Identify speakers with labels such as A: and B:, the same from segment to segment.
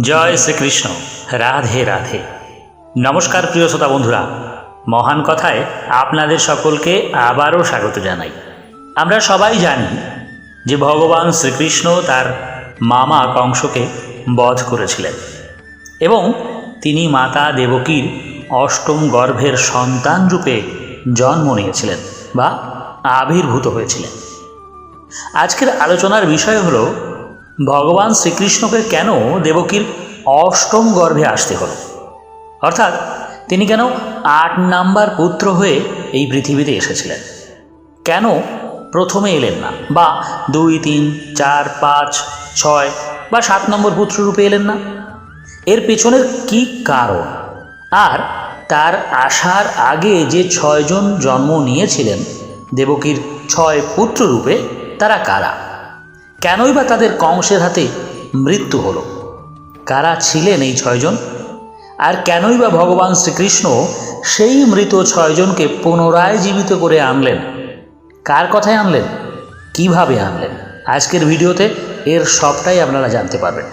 A: জয় শ্রীকৃষ্ণ। রাধে রাধে। নমস্কার প্রিয় শ্রোতা বন্ধুরা। মহান কথায় আপনাদের সকলকে আবারও স্বাগত জানাই। আমরা সবাই জানি যে ভগবান শ্রীকৃষ্ণ তার মামা কংসকে বধ করেছিলেন এবং তিনি মাতা দেবকীর অষ্টম গর্ভের সন্তান রূপে জন্ম নিয়েছিলেন বা আবির্ভূত হয়েছিলেন। আজকের আলোচনার বিষয় হল ভগবান শ্রীকৃষ্ণকে কেন দেবকীর অষ্টম গর্ভে আসতে হলো? অর্থাৎ তিনি কেন আট নাম্বার পুত্র হয়ে এই পৃথিবীতে এসেছিলেন? কেন প্রথমে এলেন না? বা দুই, তিন, চার, পাঁচ, ছয় বা সাত নম্বর পুত্র রূপে এলেন না? এর পেছনের কি কারণ? আর তার আসার আগে যে ছয়জন জন্ম নিয়েছিলেন দেবকীর ছয় পুত্র রূপে তারা কারা? কেনই বা তাদের কংসের হাতে মৃত্যু হলো? কারা ছিলেন এই ছয়জন? আর কেনই বা ভগবান শ্রীকৃষ্ণ সেই মৃত ছয়জনকে পুনরায় জীবিত করে আনলেন? কার কথায় আনলেন? কীভাবে আনলেন? আজকের ভিডিওতে এর সবটাই আপনারা জানতে পারবেন।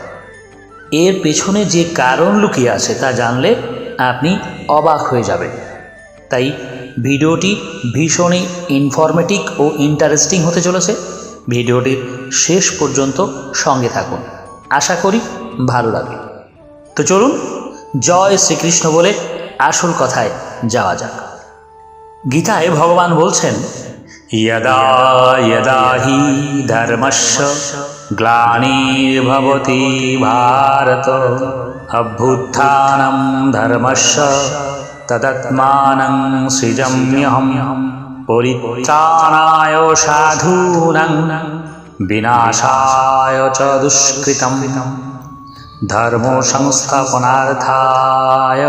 A: এর পেছনে যে কারণ লুকিয়ে আছে তা জানলে আপনি অবাক হয়ে যাবেন। তাই ভিডিওটি ভীষণই ইনফরমেটিভ ও ইন্টারেস্টিং হতে চলেছে। ভিডিওটির শেষ পর্যন্ত সঙ্গে থাকুন আশা করি ভালো লাগবে তো চলুন জয় শ্রীকৃষ্ণ বলে আসল কথায় যাওয়া যাক গীতায় ভগবান বলছেন यदा यदा हि धर्मस्य ग्लानिर्भवति भारत अभ्युत्थानं धर्मस्य तदत्मानं सृजम्यहं পরিত্রাণায় সাধূনাং, বিনাশায় চ দুষ্কৃতম, ধর্ম সংস্থাপনার্থায়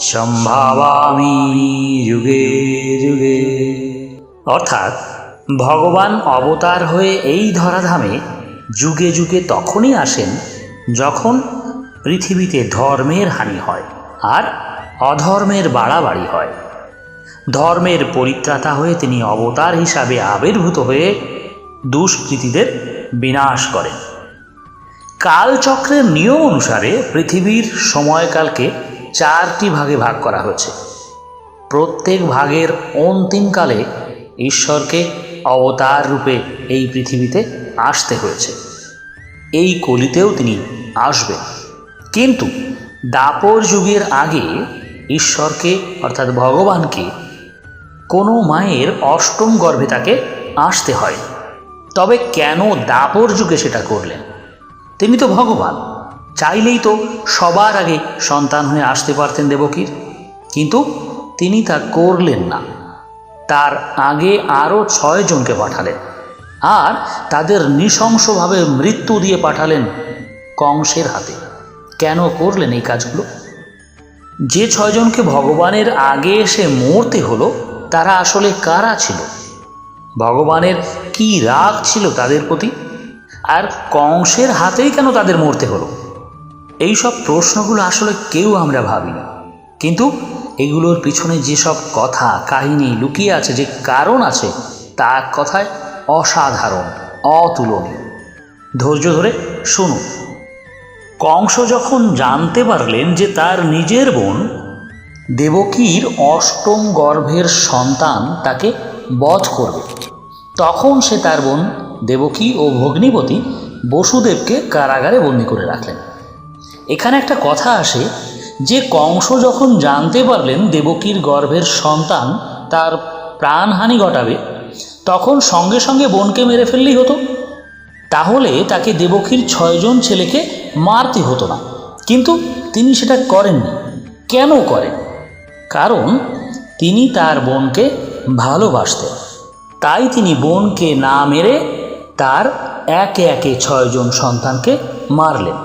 A: সম্ভাবামি যুগে যুগে। অর্থাৎ ভগবান অবতার হয়ে এই ধরাধামে যুগে যুগে তখনই আসেন যখন পৃথিবীতে ধর্মের হানি হয় আর অধর্মের বাড়াবাড়ি হয়। ধর্মের পরিত্রাতা হয়ে তিনি অবতার হিসাবে আবির্ভূত হয়ে দুষ্কৃতীদের বিনাশ করেন। কালচক্রের নিয়ম অনুসারে পৃথিবীর সময়কালকে চারটি ভাগে ভাগ করা হয়েছে। প্রত্যেক ভাগের অন্তিমকালে ঈশ্বরকে অবতার রূপে এই পৃথিবীতে আসতে হয়েছে। এই কলিতেও তিনি আসবেন। কিন্তু দাপর যুগের আগে ঈশ্বরকে, অর্থাৎ ভগবানকে কোনো মায়ের অষ্টম গর্ভে তাকে আসতে হয়। তবে কেন দাপর যুগে সেটা করলেন? তিনি তো ভগবান। চাইলেই তো সবার আগে সন্তান হয়ে আসতে পারতেন দেবকীর। কিন্তু তিনি তা করলেন না। তার আগে আরও ছয়জনকে পাঠালেন। আর তাদের নৃশংসভাবে মৃত্যু দিয়ে পাঠালেন কংসের হাতে। কেন করলেন এই কাজগুলো? যে ছয়জনকে ভগবানের আগে এসে মরতে হলো তারা আসলে কারা ছিল? ভগবানের কি রাগ ছিল তাদের প্রতি? আর কংসের হাতেই কেন তাদের মরতে হলো? এই সব প্রশ্নগুলো আসলে কেউ আমরা ভাবি না। কিন্তু এগুলোর পিছনে যেসব কথা, কাহিনী লুকিয়ে আছে, যে কারণ আছে তা কথায় অসাধারণ, অতুলনীয়। ধৈর্য ধরে শুনুন। কংস যখন জানতে পারলেন যে তার নিজের বোন দেবকীর অষ্টম গর্ভের সন্তান তাকে বধ করবে। তখন সে তার বোন দেবকী ও ভগ্নিপতি বসুদেবকে কারাগারে বন্দি করে রাখলেন। এখানে একটা কথা আসে, যে কংস যখন জানতে পারলেন দেবকীর গর্ভের সন্তান তার প্রাণহানি ঘটাবে, তখন সঙ্গে সঙ্গে বোনকে মেরে ফেললেই হতো। তাহলে তাকে দেবকীর ছয়জন ছেলেকে মারতে হতো না। কিন্তু তিনি সেটা করেননি। কেন করেন? কারণ তিনি তার বোনকে ভালোবাসতেন। তাই তিনি বোনকে না মেরে তার একে একে ছয়জন সন্তানকে মারলেন।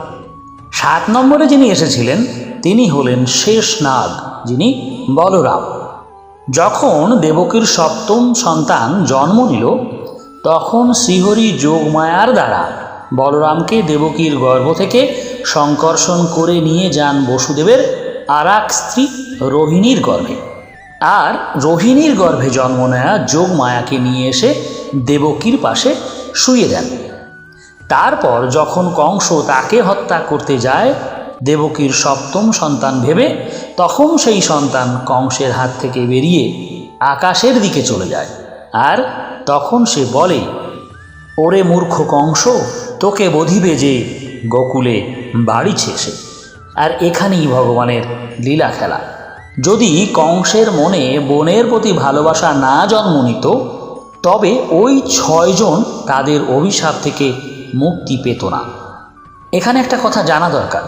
A: সাত নম্বরে যিনি এসেছিলেন, তিনি হলেন শেষ নাগ, যিনি বলরাম। যখন দেবকীর সপ্তম সন্তান জন্ম নিল, তখন শ্রীহরি যোগমায়ার দ্বারা বলরামকে দেবকীর গর্ভ থেকে সংকর্ষণ করে নিয়ে যান বসুদেবের আর এক স্ত্রী রোহিণীর গর্ভে। আর রোহিণীর গর্ভে জন্ম নেয়া যোগমায়াকে নিয়ে এসে দেবকীর পাশে শুয়ে দেন। তারপর যখন কংস তাকে হত্যা করতে যায়, দেবকীর সপ্তম সন্তান ভেবে তখন সেই সন্তান কংসের হাত থেকে বেরিয়ে আকাশের দিকে চলে যায়। আর তখন সে বলে, ওরে মূর্খ কংস, তোকে বধিবে যে গোকুলে বাড়িছে সে আর এখানেই ভগবানের লীলা খেলা। যদি কংসের মনে বনের প্রতি ভালোবাসা না জন্ম নিত তবে ওই ছয়জন তাদের অভিশাপ থেকে মুক্তি পেত না। এখানে একটা কথা জানা দরকার,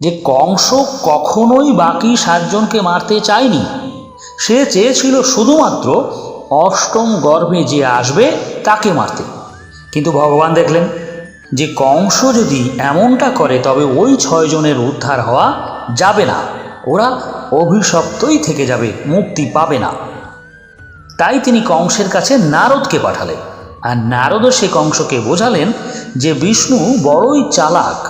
A: যে কংস কখনোই বাকি সাতজনকে মারতে চায়নি। সে চেয়েছিল শুধুমাত্র অষ্টম গর্ভে যে আসবে তাকে মারতে। কিন্তু ভগবান দেখলেন যে কংস যদি এমনটা করে, তবে ওই ছয়জনের উদ্ধার হওয়া যাবে না। ওরা অভিশপ্তই থেকে যাবে, মুক্তি পাবে না। তাই তিনি কংসের কাছে নারদকে পাঠালেন। আর নারদও সে কংসকে বোঝালেন যে, বিষ্ণু বড়ই চালাক।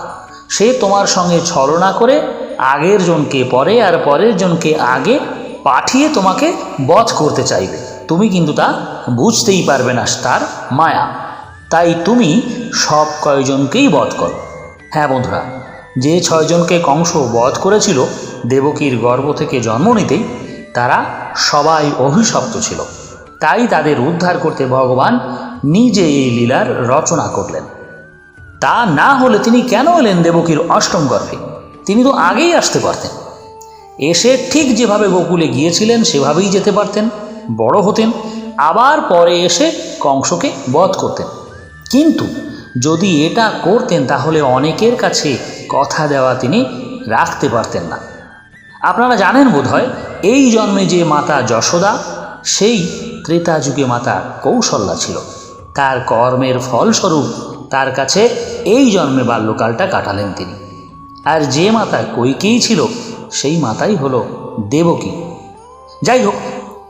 A: সে তোমার সঙ্গে ছলনা করে আগের জনকে পরে আর পরের জনকে আগে পাঠিয়ে তোমাকে বধ করতে চাইবে। তুমি কিন্তু তা বুঝতেই পারবে না, তার মায়া। তাই তুমি সব কয়জনকেই বধ করো। হ্যাঁ বন্ধুরা, যে ছয়জনকে কংস বধ করেছিল, দেবকীর গর্ভ থেকে জন্ম নিতেই তারা সবাই অভিশপ্ত ছিল। তাই তাদের উদ্ধার করতে ভগবান নিজে এই লীলার রচনা করলেন। তা না হলে তিনি কেন এলেন দেবকীর অষ্টম গর্ভে? তিনি তো আগেই আসতে পারতেন। এসে ঠিক যেভাবে গোকুলে গিয়েছিলেন, সেভাবেই যেতে পারতেন, বড় হতেন, আবার পরে এসে কংসকে বধ করতেন। কিন্তু যদি এটা করতেন তাহলে অনেকের কাছে কথা দেওয়া তিনি রাখতে পারতেন না। আপনারা জানেন বোধহয়, এই জন্মে যে মাতা যশোদা, সেই ত্রেতা যুগে মাতা কৌশল্যা ছিল। তার কর্মের ফলস্বরূপ তার কাছে এই জন্মে বাল্যকালটা কাটালেন তিনি। আর যে মাতা কৈকেয়ী ছিল, সেই মাতাই হলো দেবকী। যাই হোক,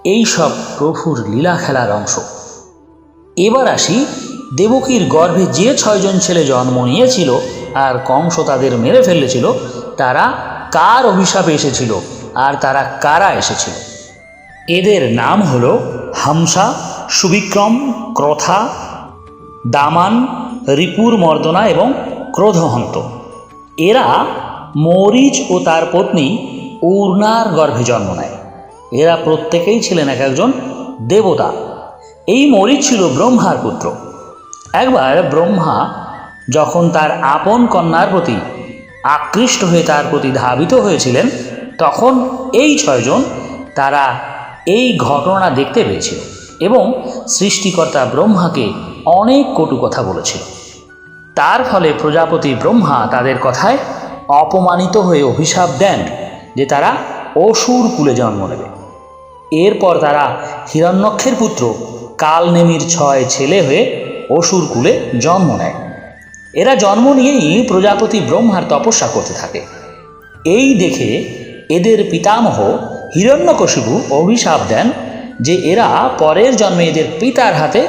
A: এই সব প্রভুর লীলা খেলার অংশ। এবার আসি দেবকীর গর্ভে যে ছয়জন ছেলে জন্ম নিয়েছিল আর কংস তাদের মেরে ফেলেছিল, তারা কার অভিশাপে এসেছিল আর তারা কারা এসেছিল? এদের নাম হল হামসা, সুবিক্রম, ক্রথা, দামান, রিপুর মর্দনা এবং ক্রোধহন্ত। এরা মরিচ ও তার পত্নী উর্নার গর্ভে জন্ম নেয়। এরা প্রত্যেকেই ছিলেন এক একজন দেবতা। এই মরিচ ছিল ব্রহ্মার পুত্র। একবার ব্রহ্মা যখন তার আপন কন্যার প্রতি আকৃষ্ট হয়ে তার প্রতি ধাবিত হয়েছিলেন, তখন এই ছয়জন তারা এই ঘটনা দেখতে পেয়েছিল এবং সৃষ্টিকর্তা ব্রহ্মাকে অনেক কটু কথা বলেছিল। তার ফলে প্রজাপতি ব্রহ্মা তাদের কথায় অপমানিত হয়ে অভিশাপ দেন যে তারা অসুর কুলে জন্ম নেবে। এরপর তারা হিরণ্যক্ষের পুত্র কালনেমির ছয় ছেলে হয়ে অসুর কুলে জন্ম নেয়। এরা জন্ম নিয়েই প্রজাপতি ব্রহ্মার তপস্যা করতে থাকে। এই দেখে এদের পিতামহ হিরণ্যকশিপু অভিশাপ দেন যে এরা পরের জন্মে এদের পিতার হাতে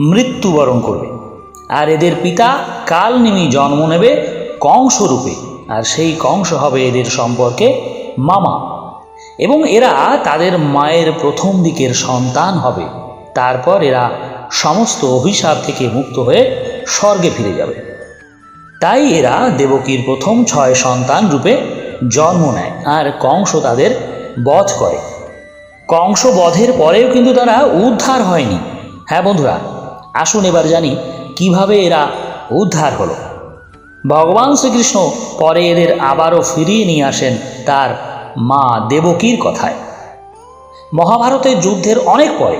A: মৃত্যুবরণ করবে। আর এদের পিতা কালনিমি জন্ম নেবে কংসরূপে, আর সেই কংস হবে এদের সম্পর্কে মামা। এবং এরা তাদের মায়ের প্রথম দিকের সন্তান হবে। তারপর এরা সমস্ত অভিশাপ থেকে মুক্ত হয়ে স্বর্গে ফিরে যাবে। তাই এরা দেবকীর প্রথম ছয় সন্তান রূপে জন্ম নেয় আর কংস তাদের বধ করে। কংস বধের পরেও কিন্তু তারা উদ্ধার হয়নি। হ্যাঁ বন্ধুরা, আসুন এবার জানি কীভাবে এরা উদ্ধার হলো। ভগবান শ্রীকৃষ্ণ পরে এদের আবারও ফিরিয়ে নিয়ে আসেন তার মা দেবকীর কথায়। মহাভারতের যুদ্ধের অনেক পরে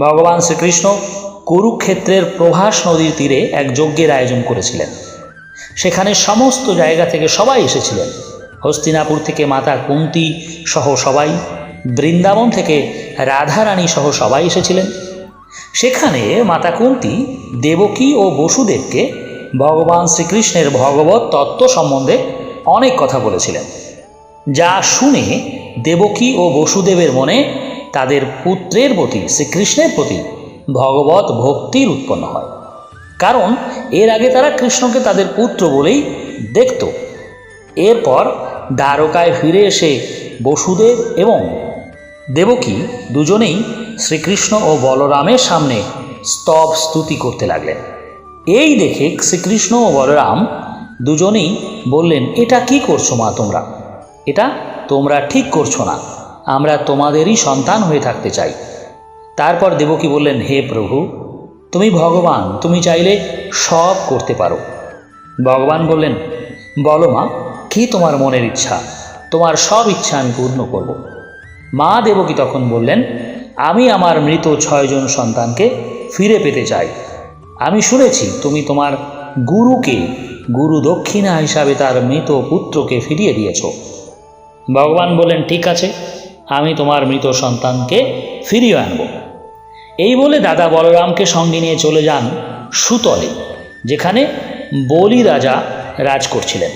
A: ভগবান শ্রীকৃষ্ণ কুরুক্ষেত্রের প্রভাস নদীর তীরে এক যজ্ঞের আয়োজন করেছিলেন। সেখানে সমস্ত জায়গা থেকে সবাই এসেছিলেন। হস্তিনাপুর থেকে মাতা কুন্তি সহ সবাই, বৃন্দাবন থেকে রাধারানী সহ সবাই এসেছিলেন। সেখানে মাতা কুন্তি, দেবকী ও বসুদেবকে ভগবান শ্রীকৃষ্ণের ভগবত তত্ত্ব সম্বন্ধে অনেক কথা বলেছিলেন। যা শুনে দেবকী ও বসুদেবের মনে তাদের পুত্রের প্রতি, শ্রীকৃষ্ণের প্রতি ভগবত ভক্তির উৎপন্ন হয়। কারণ এর আগে তারা কৃষ্ণকে তাদের পুত্র বলেই দেখত। এরপর দ্বারকায় ফিরে এসে বসুদেব এবং দেবকী দুজনেই শ্রীকৃষ্ণ ও বলরামের সামনে স্তব স্তুতি করতে লাগলেন। এই দেখে শ্রীকৃষ্ণ ও বলরাম দুজনেই বললেন, এটা কি করছ মা তোমরা? এটা তোমরা ঠিক করছ না। আমরা তোমাদেরই সন্তান হয়ে থাকতে চাই। তারপর দেবকী বললেন, হে প্রভু, তুমি ভগবান, তুমি চাইলে সব করতে পারো। ভগবান বললেন, বলো মা, কি তোমার মনের ইচ্ছা? তোমার সব ইচ্ছা আমি পূর্ণ করব। মা দেবকী তখন বললেন, আমি আমার মৃত ছয়জন সন্তানকে ফিরে পেতে চাই। আমি শুনেছি তুমি তোমার গুরুকে গুরু দক্ষিণা হিসাবে তার মৃত পুত্রকে ফিরিয়ে দিয়েছ। ভগবান বললেন, ঠিক আছে আমি তোমার মৃত সন্তানকে ফিরিয়ে আনব। এই বলে দাদা বলরামকে সঙ্গে নিয়ে চলে যান সুতলে, যেখানে বলি রাজা রাজ করছিলেন।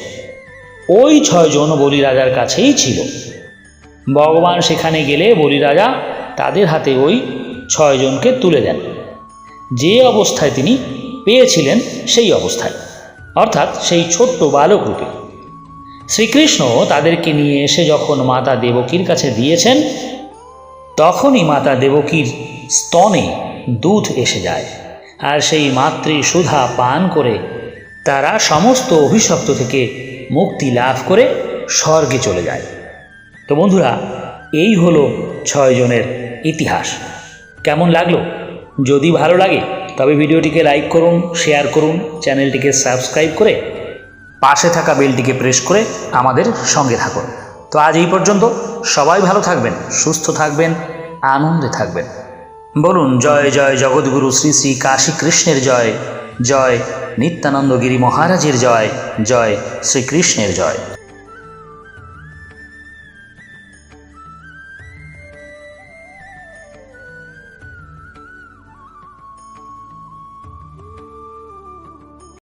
A: ওই ছয়জন বলি রাজার কাছেই ছিল। ভগবান সেখানে গেলে বলি রাজা তাদের হাতে ওই ছয়জনকে তুলে দেন। যে অবস্থায় তিনি পেয়েছিলেন সেই অবস্থায়, অর্থাৎ সেই ছোট্ট বালক রূপে শ্রীকৃষ্ণ তাদেরকে নিয়ে এসে যখন মাতা দেবকীর কাছে দিয়েছেন, তখনই মাতা দেবকীর স্তনে দুধ এসে যায় আর সেই মাতৃ সুধা পান করে তারা সমস্ত অভিশপ্ত থেকে মুক্তি লাভ করে স্বর্গে চলে যায়। তো বন্ধুরা, এই হলো ছয়জনের ইতিহাস। কেমন লাগল? যদি ভালো লাগে, তবে ভিডিওটিকে লাইক করুন, শেয়ার করুন, চ্যানেলটিকে সাবস্ক্রাইব করে পাশে থাকা বেলটিকে প্রেস করে আমাদের সঙ্গে থাকুন। তো আজ এই পর্যন্ত সবাই ভালো থাকবেন, সুস্থ থাকবেন, আনন্দে থাকবেন। বলুন, জয় জয় জগৎগুরু শ্রী শ্রী কাশী কৃষ্ণের জয় জয় নিত্যানন্দ গিরি মহারাজের জয় জয় শ্রীকৃষ্ণের জয়।